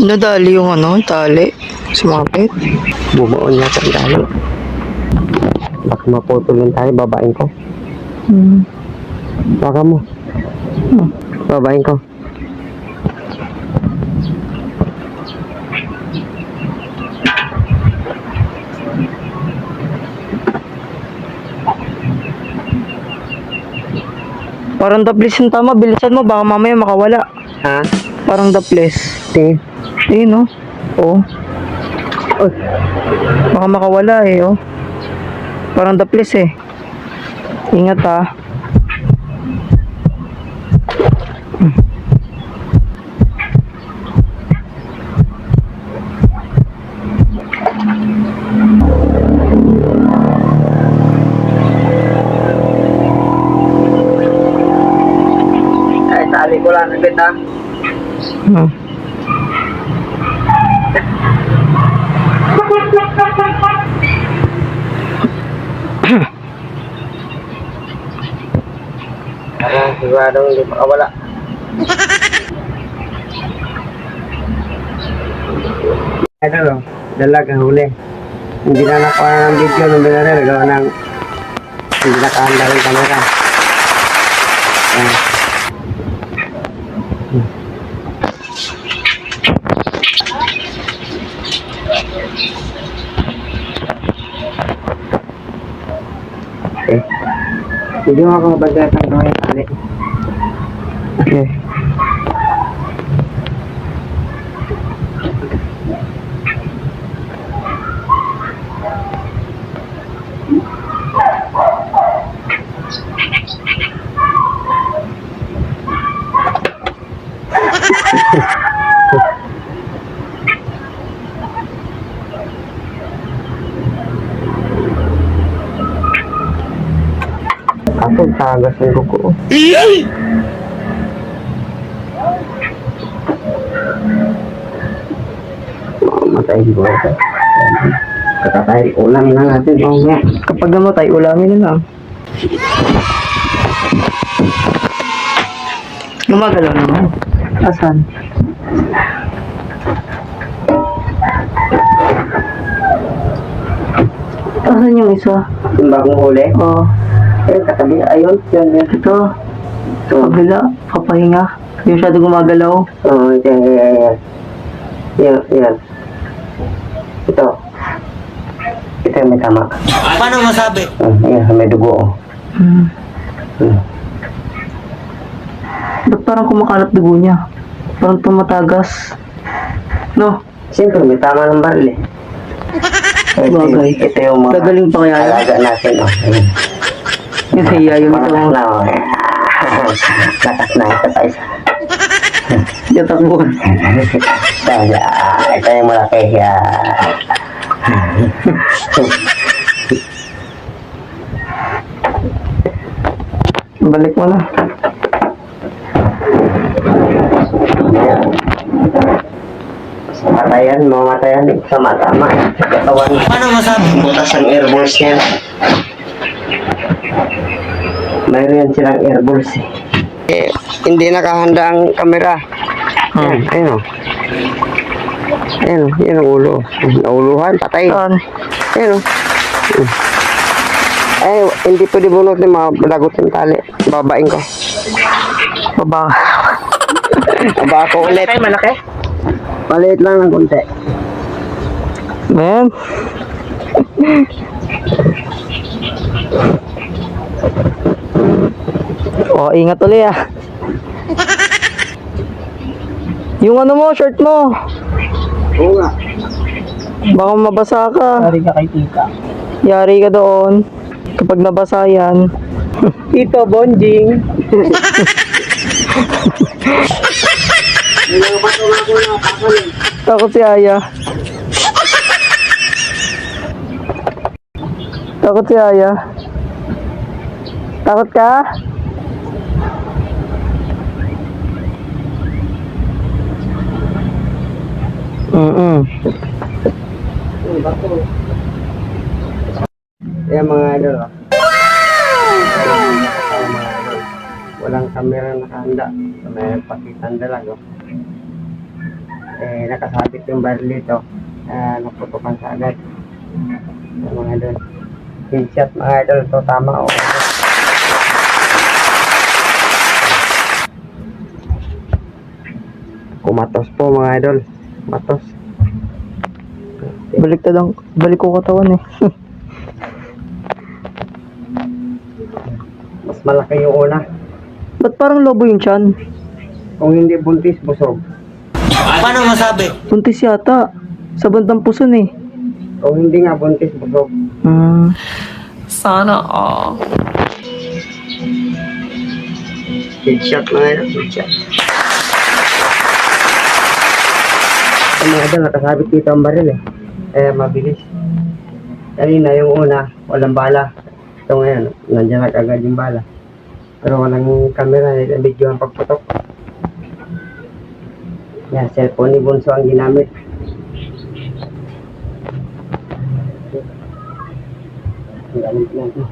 Nadali yung ano, tali. Sumapit. Bumaon yata ang tali. Baka maputulin tayo, babain ko. Hmm. Baka mo. Babain ko. Parang the place yung tama. Bilisan mo, baka mamaya makawala. Ha? Parang the place. Tingin. Eh, no? Oo. Uy. Baka makawala eh, oh. Parang the place eh. Ingat ah. Ay, tali ko lang agad ha. Hmm. Para siguradong hindi makawala. Ito no, dalag ang huli. Hindi na nakuha ng video nung binaril. Gawa ng hindi nakahanda yung camera. Ayan. Okay. Hindi mo ako ang gawin tali. Okay. Ako, tagas ng kuko. Mamatay ko ito. Kakatayin ulam na natin. Oh, nga. Kapag namatay, ulamin na lang. Gumagalaw naman. Asan? Asan yung isa? Yung bagong huli. Oh, Eh, katabi. Ayun. Yan, yan. ito. Ito, kabila. Papahinga. Hindi masyado gumagalaw. Oo, oh, yan, yan, yan, yan. Yan. Ito. Ito yung may tama. Paano masabi? Oh, yan, may dugo. Oh. Hmm. Hmm. Ba't parang kumakalat dugo niya? Parang tumatagas. No? Siyempre, may tama ng baril eh. Ito, Bagay. ito yung mga Gagaling pa kaya yun? alaga natin. Oh. Ayan. Yung hiya yung ito. Lakas na, oh. Lakas na, ito pa isa. Yung takbuhan. Dahil, ah, ito yung malaki. ah. Balik mo na. Matayan, mamatayan sa matama. Sa katawan. Paano masabi? Butas ang airballs yan. Mayroon silang airballs eh. eh. Hindi nakahanda ang kamera. Ayan, ayun o. Ayun o, ang ulo. Nauluhan, patay. Saan? Ayun o. Ay, hindi pwede bunot ni malagot yung tali. Babain ko. Baba. Baba ko ulit. Ay, malaki? Maliit lang ng konti. Man. Oh, ingat ulit ah. Yung ano mo, shirt mo. Oo nga. Baka mabasa ka. Sorry ka kay tita. Yari ka doon. Kapag nabasa yan. Tito Bonjing. Takot si Aya. Takot si Aya. Takot ka? Mm-mm. Yan mga idol. oh. Walang kamera nakahanda. So, may pakitang dalag. Oh. eh, nakasabit yung baril dito. Uh, naputukan sa agad. Yung mga idol. Headshot mga idol. Ito tama o. Kumatos po mga idol. Matos. Baliktad ang, balik ko katawan eh. Mas malaki yung una. Ba't parang lobo yung chan? Kung hindi buntis, busog. Paano masabi? Buntis yata. Sa bandang puson eh. Kung hindi nga buntis, busog. Hmm. Sana all. Headshot mga idol. Headshot. Ang mga idol, nakasabit dito ang baril eh. Kaya mabilis. Kanina yung una, walang bala. Ito ngayon, nandiyan na agad yung bala. Pero walang camera, video ang pagputok. Yan, cellphone ni Bunso ang ginamit. Ang gamit natin.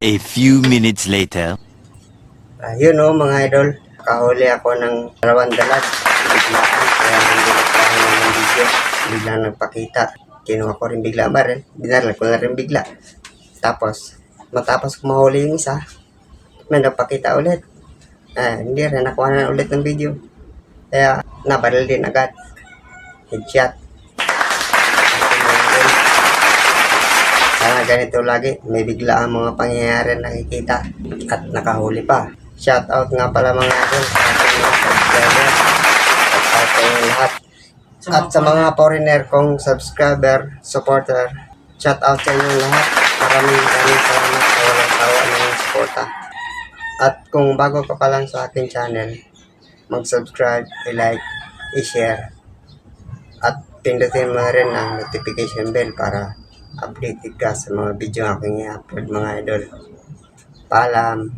A few minutes later. Ayun o mga idol, kahuli ako ng dalawang dalag. Biglaan, kaya hindi nagkaroon ng video. Biglang nagpakita. Kinuha ko rin bigla baril. Binaril ko na rin bigla. Tapos, matapos ko mahuli yung isa, may nagpakita ulit. Ah, hindi rin, nakuha na ulit ng video. Kaya, nabaril din agad. Headshot. Sana ganito lagi, may bigla ang mga pangyayari na nakikita at nakahuli pa. Shout out nga pala mga idol sa ating mga subscriber. Shout out sa inyo lahat. At sa mga foreigner kong subscriber, supporter, shout out sa inyo lahat. Maraming maraming salamat sa walang tawa ng suporta. At kung bago ka pa lang sa aking channel, mag-subscribe, i-like, i-share, at pindutin mo rin ang notification bell para updated ka sa mga video aking i-upload mga idol. Paalam!